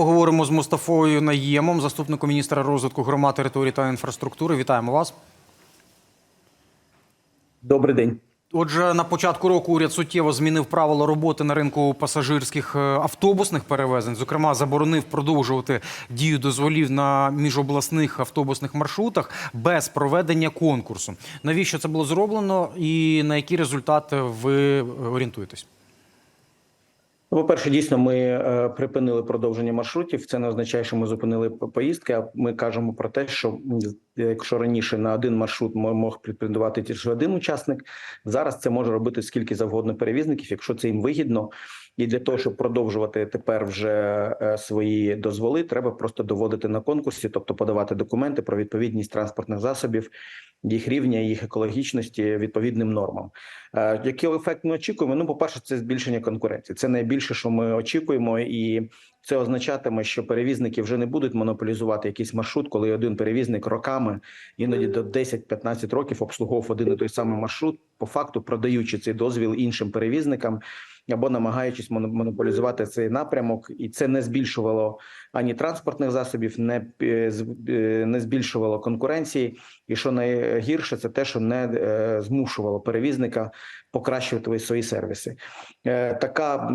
поговоримо з Мустафою Наємом, заступником міністра розвитку громад, території та інфраструктури. Вітаємо вас. Добрий день. Отже, на початку року уряд суттєво змінив правила роботи на ринку пасажирських е, автобусних перевезень. Зокрема, заборонив продовжувати дію дозволів на міжобласних автобусних маршрутах без проведення конкурсу. Навіщо це було зроблено і на які результати ви орієнтуєтесь? Ну, По-перше, дійсно, ми е, припинили продовження маршрутів. Це не означає, що ми зупинили поїздки. А ми кажемо про те, що якщо раніше на один маршрут мо- мог претендувати тільки один учасник, зараз це може робити скільки завгодно перевізників, якщо це їм вигідно. І для того, щоб продовжувати тепер вже е, свої дозволи, треба просто доводити на конкурсі, тобто подавати документи про відповідність транспортних засобів, їх рівня, їх екологічності відповідним нормам. Е, Який ефект ми очікуємо? Ну, по-перше, це збільшення конкуренції. Це найбільше, що ми очікуємо, і це означатиме, що перевізники вже не будуть монополізувати якийсь маршрут, коли один перевізник роками, іноді до 10-15 років обслуговував один і той самий маршрут, по факту продаючи цей дозвіл іншим перевізникам. Або намагаючись моно- монополізувати цей напрямок, і це не збільшувало ані транспортних засобів, не е, е, не збільшувало конкуренції. І що найгірше, це те, що не е, змушувало перевізника покращувати свої сервіси. Така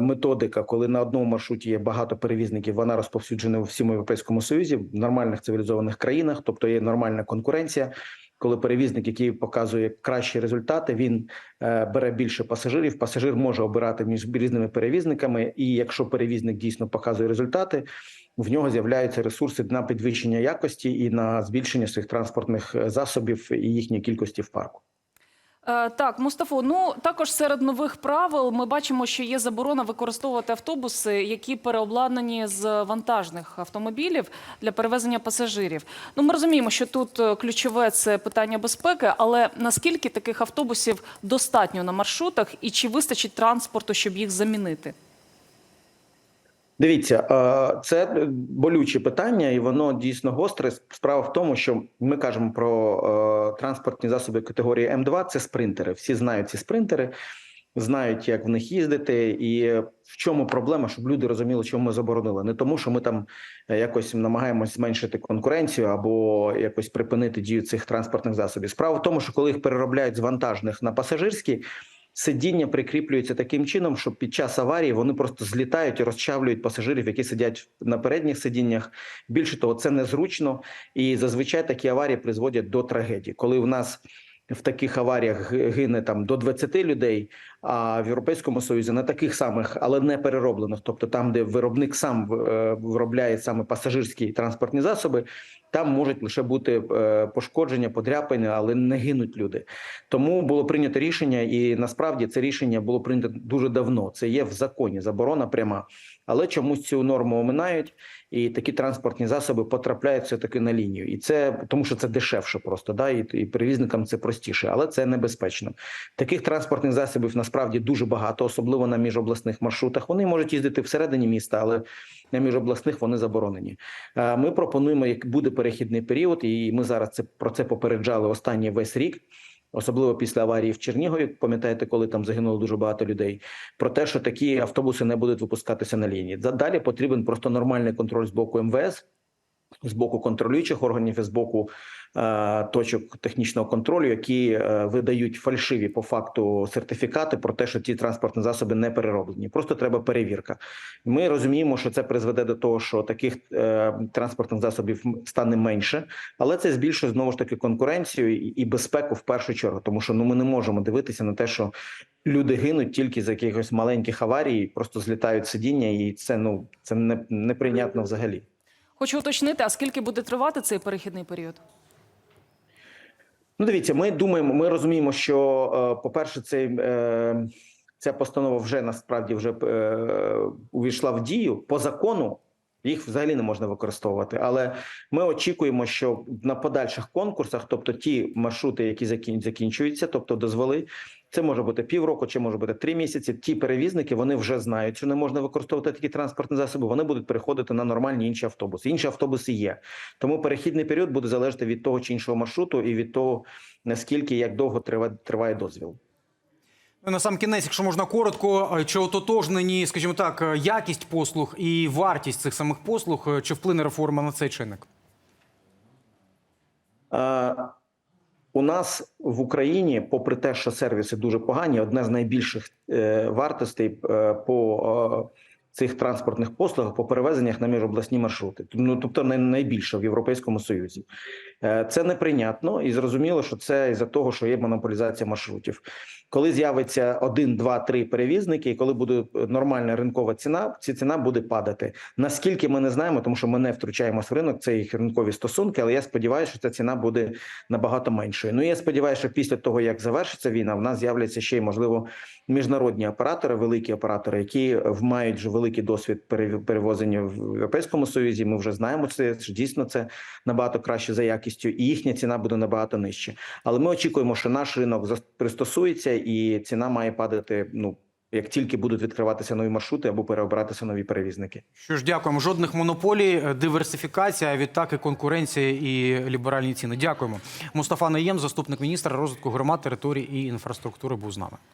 методика, коли на одному маршруті є багато перевізників, вона розповсюджена у всьому європейському союзі в нормальних цивілізованих країнах, тобто є нормальна конкуренція. Коли перевізник, який показує кращі результати, він е, бере більше пасажирів. Пасажир може обирати між різними перевізниками, і якщо перевізник дійсно показує результати, в нього з'являються ресурси на підвищення якості і на збільшення своїх транспортних е, засобів і їхньої кількості в парку. Е, Так, Мустафо, ну також серед нових правил ми бачимо, що є заборона використовувати автобуси, які переобладнані з вантажних автомобілів для перевезення пасажирів. Ну, ми розуміємо, що тут е, ключове це питання безпеки, але наскільки таких автобусів достатньо на маршрутах, і чи вистачить транспорту, щоб їх замінити? Дивіться, е, це болюче питання, і воно дійсно гостре. Справа в тому, що ми кажемо про е, транспортні засоби категорії М2, це спринтери. Всі знають ці спринтери, знають, як в них їздити, і в чому проблема, щоб люди розуміли, чому ми заборонили. Не тому, що ми там е, якось намагаємось зменшити конкуренцію або якось припинити дію цих транспортних засобів. Справа в тому, що коли їх переробляють з вантажних на пасажирські. Сидіння прикріплюється таким чином, що під час аварії вони просто злітають і розчавлюють пасажирів, які сидять на передніх сидіннях. Більше того, це незручно, і зазвичай такі аварії призводять до трагедії. Коли в нас в таких аваріях гине там до 20 людей, а в Європейському Союзі на таких самих, але не перероблених, тобто там, де виробник сам е, виробляє саме пасажирські транспортні засоби, там можуть лише бути е, пошкодження, подряпання, але не гинуть люди. Тому було прийнято рішення, і насправді це рішення було прийнято дуже давно. Це є в законі, заборона пряма. Але чомусь цю норму оминають, і такі транспортні засоби потрапляють все таки на лінію. І це тому, що це дешевше просто, да, і, і перевізникам це простіше, але це небезпечно. Таких транспортних засобів насправді дуже багато, особливо на міжобласних маршрутах. Вони можуть їздити всередині міста, але на міжобласних вони заборонені. Ми пропонуємо, як буде перехідний період, і ми зараз це про це попереджали останній весь рік. Особливо після аварії в Чернігові, пам'ятаєте, коли там загинуло дуже багато людей. Про те, що такі автобуси не будуть випускатися на лінії. Далі потрібен просто нормальний контроль з боку МВС, з боку контролюючих органів і з боку е, точок технічного контролю, які е, видають фальшиві по факту сертифікати про те, що ці транспортні засоби не перероблені. Просто треба перевірка. Ми розуміємо, що це призведе до того, що таких е, транспортних засобів стане менше, але це збільшує знову ж таки конкуренцію і, і безпеку в першу чергу, тому що ну ми не можемо дивитися на те, що люди гинуть тільки з якихось маленьких аварій, просто злітають сидіння, і це ну це не неприйнятно взагалі. Хочу уточнити, а скільки буде тривати цей перехідний період? Ну, дивіться, ми думаємо, ми розуміємо, що, е, по-перше, цей, е, ця постанова вже насправді вже е, увійшла в дію по закону. Їх взагалі не можна використовувати, але ми очікуємо, що на подальших конкурсах, тобто ті маршрути, які закінчуються, тобто дозволи, це може бути півроку, чи може бути три місяці. Ті перевізники вони вже знають, що не можна використовувати такі транспортні засоби. Вони будуть переходити на нормальні інші автобуси. Інші автобуси є. Тому перехідний період буде залежати від того чи іншого маршруту і від того наскільки як довго триває, дозвіл. На сам кінець, якщо можна коротко, е, чи ототожнені, скажімо так, е, якість послуг і вартість цих самих послуг, е, чи вплине реформа на цей чинник? Е, У нас в Україні, попри те, що сервіси дуже погані, одне з найбільших е, вартостей е, по е, цих транспортних послугах по перевезеннях на міжобласні маршрути. Ну тобто не найбільше в Європейському Союзі. Е, Це неприйнятно і зрозуміло, що це із-за того, що є монополізація маршрутів. Коли з'явиться один, два, три перевізники, і коли буде нормальна ринкова ціна, ці ціна буде падати. Наскільки ми не знаємо, тому що ми не втручаємося в ринок, це їх ринкові стосунки. Але я сподіваюся, що ця ціна буде набагато меншою. Ну і я сподіваюся, що після того як завершиться війна, в нас з'являться ще й можливо міжнародні оператори, великі оператори, які мають вже великий досвід перев- перевозення в Європейському Союзі. Ми вже знаємо це що дійсно це набагато краще за якістю, і їхня ціна буде набагато нижче. Але ми очікуємо, що наш ринок пристосується, і ціна має падати. Ну як тільки будуть відкриватися нові маршрути або переобиратися нові перевізники. Що ж, дякуємо. Жодних монополій, е, диверсифікація, а відтак і конкуренція і ліберальні ціни. Дякуємо. Мустафа Наєм, заступник міністра розвитку громад, територій і інфраструктури, був з нами.